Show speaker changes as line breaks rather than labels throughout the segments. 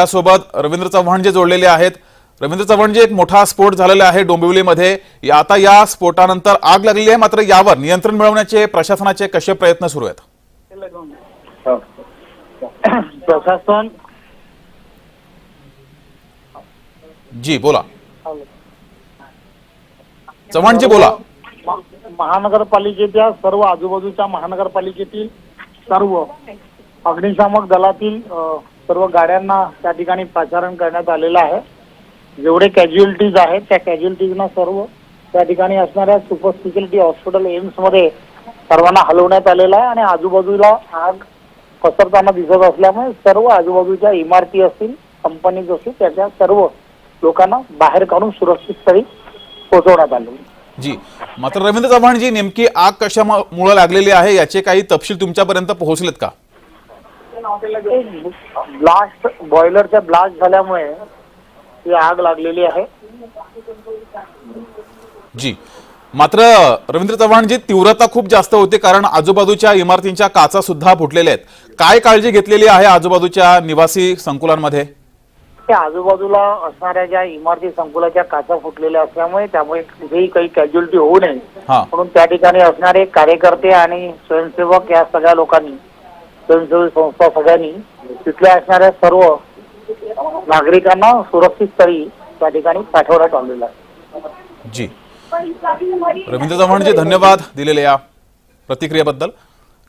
त्यासोबत रवींद्र चव्हाण जे जोडलेले आहेत. रवींद्र चव्हाण जे एक मोठा स्फोट झालेला आहे डोंबिवलीमध्ये. आता या स्फोटानंतर आग लागलेली आहे मात्र यावर नियंत्रण मिळवण्याचे प्रशासनाचे कसे प्रयत्न सुरू आहेत?
प्रशासन.
जी बोला. चव्हाणजी बोला.
महानगरपालिकेच्या सर्व आजूबाजूच्या महानगरपालिकेतील सर्व अग्निशामक दलातील सर्व गाड्यांना त्या ठिकाणी पाचारण करण्यात आलेलं आहे. जेवढे कॅज्युअलिटीज आहेत त्या कॅज्युअलिटीजना सर्व त्या ठिकाणी असणाऱ्या सुपर स्पेशालिटी हॉस्पिटल एम्समध्ये सर्वांना हलवण्यात आलेलं आहे आणि आजूबाजूला आग पसरताना दिसत असल्यामुळे सर्व आजूबाजूच्या इमारती असतील कंपनीज असतील त्याच्या सर्व लोकांना बाहेर काढून सुरक्षित स्थळी पोहोचवण्यात आले
जी. मात्र रवींद्र चव्हाणजी नेमकी आग कशामुळे लागलेली आहे याचे काही तपशील तुमच्यापर्यंत पोहोचलेत का?
ब्लास्ट बॉयलरच्या ब्लास्ट झाल्यामुळे ही आग लागलेली आहे.
जी. मात्र रवींद्र चव्हाणजी तीव्रता खूप जास्त होती कारण आजूबाजूच्या इमारतींच्या काचा सुद्धा फुटलेल्या आहेत. काय काळजी घेतलेली आहे आजूबाजूच्या निवासी संकुलांमध्ये?
त्या आजूबाजूला असणाऱ्या ज्या इमारती संकुलाच्या काचा फुटलेल्या असल्यामुळे त्यामुळे कुठेही काही कॅज्युअलिटी होऊ नये. म्हणून त्या ठिकाणी असणारे कार्यकर्ते आणि स्वयंसेवक या सगळ्या लोकांनी स्वयंसेवी संस्था सगळ्यांनी तिथल्या असणाऱ्या सर्व नागरिकांना सुरक्षित स्थळी त्या ठिकाणी पाठवण्यात आलेलं आहे.
जी. रवींद्र चव्हाणजी धन्यवाद दिलेल्या या प्रतिक्रियेबद्दल.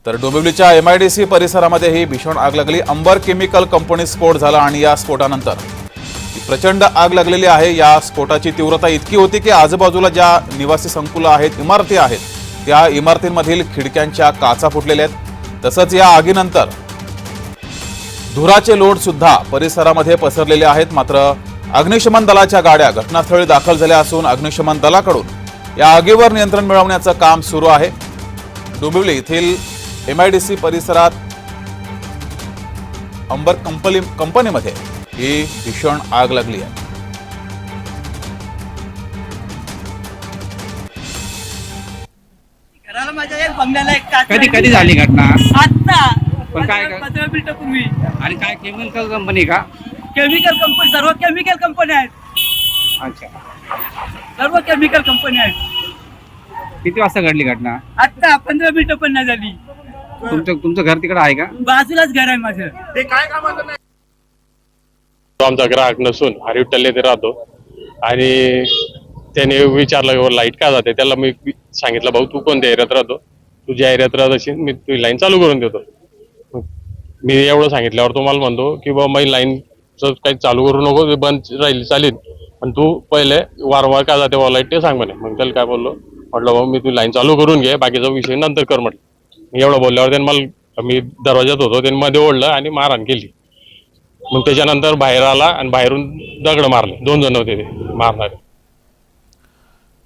तर डोंबिवलीच्या एम आय डी सी परिसरामध्ये ही भीषण आग लागली. अंबर केमिकल कंपनी स्फोट झाला आणि या स्फोटानंतर प्रचंड आग लागलेली आहे. या स्फोटाची तीव्रता इतकी होती की आजूबाजूला ज्या निवासी संकुलं आहेत इमारती आहेत त्या इमारतींमधील खिडक्यांच्या काचा फुटलेल्या आहेत. तसंच या आगीनंतर धुराचे लोट सुद्धा परिसरामध्ये पसरलेले आहेत. मात्र अग्निशमन दलाच्या गाड्या घटनास्थळी दाखल झाल्या असून अग्निशमन दलाकडून या आगीवर नियंत्रण मिळवण्याचं काम सुरू आहे. डोंबिवली येथील एम आय डी सी परिसरात अंबर कंपनी कंपनीमध्ये ही भीषण आग लागली आहे.
घराला माझ्या एक बंगल्याला एक काच
कधी. कधी झाली घटना?
आत्ता.
पण काय-
पंधरा पंधरा मिनिटं पूर्वी.
आणि काय केमिकल कंपनी का?
केमिकल कंपनी सर्व केमिकल कंपनी आहेत.
अच्छा.
सर्व केमिकल कंपनी आहेत.
किती वाजता घडली घटना?
आत्ता पंधरा मिनिटं पण नाही झाली.
तुमचं तुमचं घर तिकडे आहे का?
बाजूलाच घर आहे माझं.
तो आमचा ग्राहक नसून हरिव टल्ले ते राहतो. आणि त्याने विचारलं लाइट का जाते? त्याला मी सांगितलं भाऊ तू कोणत्या एरियात राहतो? तू ज्या एरियात राहत असेल मी तुझी लाईन चालू करून देतो. मी एवढं सांगितल्यावर तो मला म्हणतो की बाबा मी लाईन काही चालू करू नको ते बंद राहील चालेल. पण तू पहिले वारंवार का जाते लाइट ते सांग म्हणे. मग त्याला काय बोललो म्हटलं भाऊ मी तू लाईन चालू करून घे बाकीचा विषय नंतर कर म्हटलं. मी एवढं बोलल्यावर त्याने मला मी दरवाज्यात होतो त्यांनी मध्ये ओढलं आणि मारहाण केली. मग त्याच्यानंतर बाहेर आला आणि बाहेरून दगड मारले. दोन जण होते ते मारणारे.